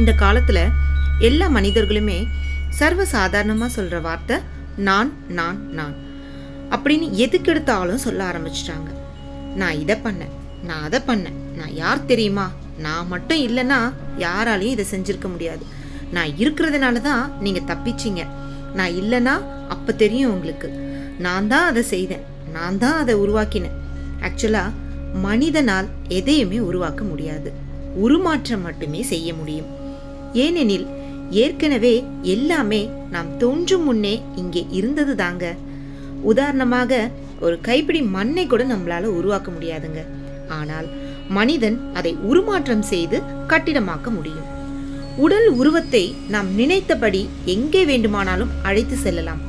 இந்த காலத்தில் எல்லா மனிதர்களுமே சர்வ சாதாரணமாக சொல்கிற வார்த்தை நான் நான் நான் அப்படின்னு எதுக்கெடுத்தாலும் சொல்ல ஆரம்பிச்சிட்டாங்க. நான் இதை பண்ணேன் நான் அதை பண்ணேன் நான் யார் தெரியுமா? நான் மட்டும் இல்லைன்னா யாராலையும் இதை செஞ்சுருக்க முடியாது. நான் இருக்கிறதுனால தான் நீங்கள் தப்பிச்சிங்க. நான் இல்லைன்னா அப்போ தெரியும் உங்களுக்கு. நான் தான் அதை செய்தேன் நான் தான் அதை உருவாக்கினேன். ஆக்சுவலாக மனிதனால் எதையுமே உருவாக்க முடியாது. உருமாற்றம் மட்டுமே செய்ய முடியும். ஏனெனில் ஏற்கனவே எல்லாமே நாம் தோன்றும் முன்னே இங்கே இருந்தது தாங்க. உதாரணமாக ஒரு கைப்பிடி மண்ணை கூட நம்மளால உருவாக்க முடியாதுங்க. ஆனால் மனிதன் அதை உருமாற்றம் செய்து கட்டிடமாக்க முடியும். உடல் உருவத்தை நாம் நினைத்தபடி எங்கே வேண்டுமானாலும் அழைத்து செல்லலாம்.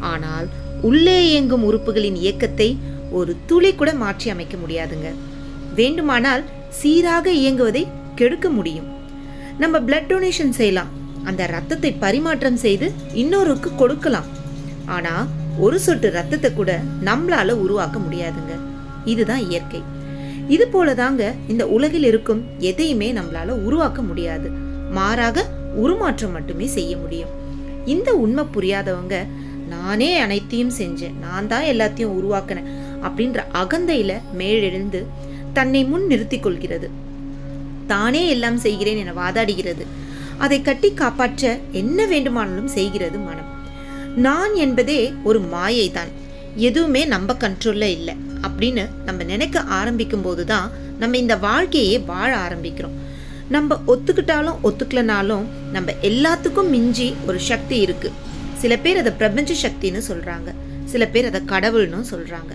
ஆனால் உள்ளே இயங்கும் உறுப்புகளின் இயக்கத்தை ஒரு துளி கூட மாற்றி அமைக்க முடியாதுங்க. வேண்டுமானால் சீராக இயங்குவதை கெடுக்க முடியும். நம்ம பிளட் டொனேஷன் செய்யலாம். அந்த ரத்தத்தை பரிமாற்றம் செய்து இன்னொருக்கு கொடுக்கலாம். ஆனால் ஒரு சொட்டு ரத்தத்தை கூட நம்மளால உருவாக்க முடியாதுங்க. இதுதான் இயற்கை. இது போலதாங்க இந்த உலகில் இருக்கும் எதையுமே நம்மளால உருவாக்க முடியாது. மாறாக உருமாற்றம் மட்டுமே செய்ய முடியும். இந்த உண்மை புரியாதவங்க நானே அனைத்தையும் செஞ்சேன். நான் தான் எல்லாத்தையும் உருவாக்கினேன். அப்படின்ற அகந்தையில மேலெழுந்து தன்னை முன் நிறுத்தி கொள்கிறது. தானே எல்லாம் செய்கிறேன் என வாதாடுகிறது. அதை கட்டி காப்பாற்ற என்ன வேண்டுமானாலும் செய்கிறது மனம். நான் என்பதே ஒரு மாயை தான் எதுவுமே நம்ம கண்ட்ரோல்ல இல்லை. அப்படின்னு நம்ம நினைக்க ஆரம்பிக்கும் போது தான் நம்ம இந்த வாழ்க்கையே வாழ ஆரம்பிக்கிறோம். நம்ம ஒத்துக்கிட்டாலும் ஒத்துக்கலனாலும் நம்ம எல்லாத்துக்கும் மிஞ்சி ஒரு சக்தி இருக்கு. சில பேர் அதை பிரபஞ்ச சக்தின்னு சொல்றாங்க. சில பேர் அதை கடவுள்னு சொல்றாங்க.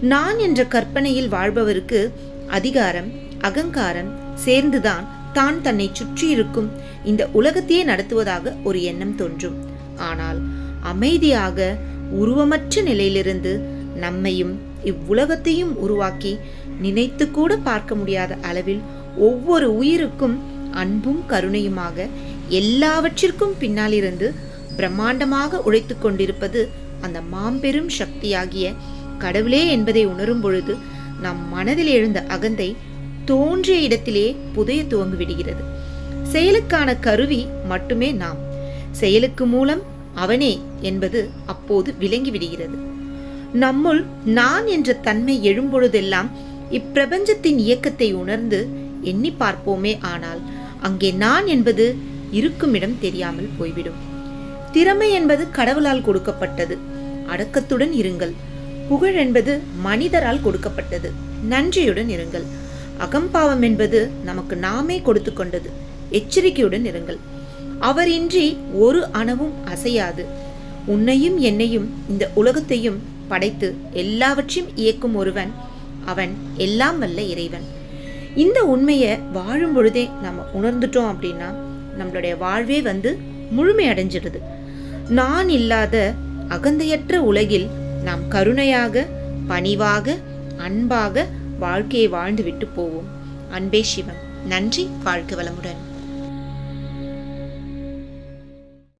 நான் என்ற கற்பனையில் வாழ்பவருக்கு அதிகாரம் அகங்காரம் சேர்ந்துதான் தான் தன்னை சுற்றி இருக்கும் இந்த உலகத்தையே நடத்துவதாக ஒரு எண்ணம் தோன்றும். ஆனால் அமைதியாக உருவமற்ற நிலையிலிருந்து நம்மையும் இவ்வுலகத்தையும் உருவாக்கி நினைத்து கூட பார்க்க முடியாத அளவில் ஒவ்வொரு உயிருக்கும் அன்பும் கருணையுமாக எல்லாவற்றிற்கும் பின்னாலிருந்து பிரம்மாண்டமாக உழைத்துக் கொண்டிருப்பது அந்த மாம்பெரும் சக்தியாகிய கடவுளே என்பதை உணரும் பொழுது நம் மனதில் எழுந்த அகந்தை தோன்றிய இடத்திலே புதைய துவங்கி விடுகிறது செயலுக்கான கருவி மட்டுமே நாம். செயலுக்கு மூலம் அவனே என்பது அப்போது விளங்கி விடுகிறது நம்முள் நான் என்ற தன்மை எழும்பொழுதெல்லாம் இப்பிரபஞ்சத்தின் இயக்கத்தை உணர்ந்து எண்ணி பார்ப்போமே ஆனால் அங்கே நான் என்பது இருக்கும் இடம் தெரியாமல் போய்விடும். திறமை என்பது கடவுளால் கொடுக்கப்பட்டது. அடக்கத்துடன் இருங்கள். புகழ் என்பது மனிதரால் கொடுக்கப்பட்டது. நன்றியுடன் இருங்கள். அகம்பாவம் என்பது நமக்கு நாமே கொடுத்து கொண்டது. எச்சரிக்கையுடன் இருங்கள். அவரின்றி ஒரு அணவும் அசையாது. உன்னையும் என்னையும் இந்த உலகத்தையும் படைத்து எல்லாவற்றையும் இயக்கும் ஒருவன் அவன் எல்லாம் வல்ல இறைவன். இந்த உண்மையை வாழும் பொழுதே நம்ம உணர்ந்துட்டோம் அப்படின்னா நம்மளுடைய வாழ்வே வந்து முழுமை அடைஞ்சிடுது. நான் இல்லாத அகந்தையற்ற உலகில் நாம் கருணையாக பணிவாக அன்பாக வாழ்க்கையை வாழ்ந்து விட்டு போவோம். அன்பே சிவம். நன்றி வாழ்க வளமுடன்.